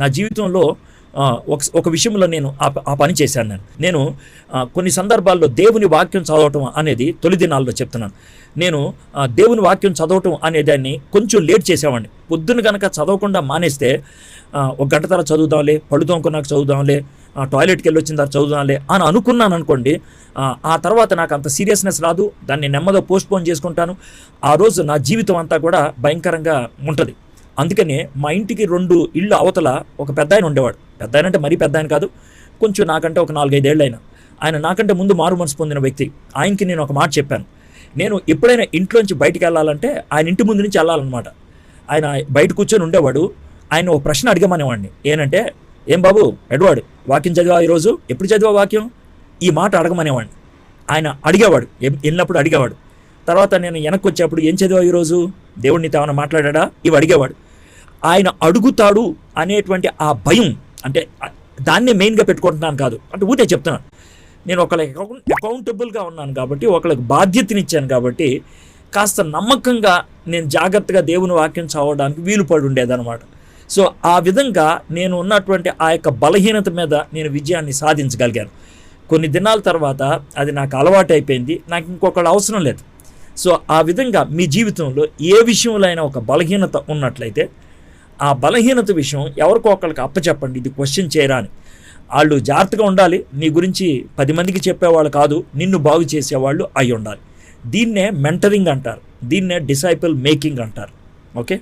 నా జీవితంలో ఒక ఒక విషయంలో నేను ఆ ప- ఆ పని చేశాను నేను. నేను కొన్ని సందర్భాల్లో దేవుని వాక్యం చదవటం అనేది తొలి దినాల్లో చెప్తున్నాను. నేను దేవుని వాక్యం చదవటం అనే దాన్ని కొంచెం లేట్ చేసేవాడిని. పొద్దున కనుక చదవకుండా మానేస్తే ఒక గంట తర్వాత చదువుదాంలే పళ్ళు తోముకున్నాక చదువుదాంలే ఆ, టాయిలెట్కి వెళ్ళి వచ్చిన తర్వాత చదువుదాంలే అని అనుకున్నాను అనుకోండి ఆ, తర్వాత నాకు అంత సీరియస్నెస్ రాదు. దాన్ని నెమ్మదిగా పోస్ట్పోన్ చేసుకుంటాను. ఆ రోజు నా జీవితం అంతా కూడా భయంకరంగా ఉంటుంది. అందుకనే మా ఇంటికి రెండు ఇళ్ళు అవతల ఒక పెద్ద ఆయన ఉండేవాడు. పెద్ద ఆయన అంటే మరీ పెద్ద ఆయన కాదు కొంచెం నాకంటే ఒక నాలుగైదేళ్ళు ఆయన ఆయన నాకంటే ముందు మారు మనసు పొందిన వ్యక్తి. ఆయనకి నేను ఒక మాట చెప్పాను. నేను ఎప్పుడైనా ఇంట్లోంచి బయటికి వెళ్ళాలంటే ఆయన ఇంటి ముందు నుంచి వెళ్ళాలన్నమాట. ఆయన బయట కూర్చొని ఉండేవాడు. ఆయన ఒక ప్రశ్న అడిగమనేవాడిని. ఏంటంటే ఏం బాబు ఎడ్వార్డ్ వాక్యం చదివా ఈరోజు? ఎప్పుడు చదివా వాక్యం? ఈ మాట అడగమనేవాడిని. ఆయన అడిగేవాడు. వెళ్ళినప్పుడు అడిగేవాడు. తర్వాత నేను వెనక్కి వచ్చేప్పుడు ఏం చదివా ఈరోజు? దేవుడిని నీతో మాట్లాడా ఇవి అడిగేవాడు. ఆయన అడుగుతాడు అనేటువంటి ఆ భయం అంటే దాన్నే మెయిన్గా పెట్టుకుంటున్నాను కాదు. అంటే ఊటే చెప్తున్నాను. నేను ఒకళ్ళకి అకౌంట్ అకౌంటబుల్గా ఉన్నాను కాబట్టి ఒకళ్ళకి బాధ్యతనిచ్చాను కాబట్టి కాస్త నమ్మకంగా నేను జాగ్రత్తగా దేవుని వాక్యం చదవడానికి వీలు పడి ఉండేదన్నమాట. సో ఆ విధంగా నేను ఉన్నటువంటి ఆ యొక్క బలహీనత మీద నేను విజయాన్ని సాధించగలిగాను. కొన్ని దినాల తర్వాత అది నాకు అలవాటు అయిపోయింది నాకు ఇంకొకళ్ళు అవసరం లేదు. సో ఆ విధంగా మీ జీవితంలో ఏ విషయంలో అయినా ఒక బలహీనత ఉన్నట్లయితే ఆ బలహీనత విషయం ఎవరికో ఒకరికి అప్పచెప్పండి. ఇది క్వశ్చన్ చేయరా అని వాళ్ళు జాగ్రత్తగా ఉండాలి. నీ గురించి పది మందికి చెప్పేవాళ్ళు కాదు. నిన్ను బాగు చేసేవాళ్ళు అయి ఉండాలి దీన్నే మెంటరింగ్ అంటారు. దీన్నే డిసైపుల్ మేకింగ్ అంటారు. ఓకే?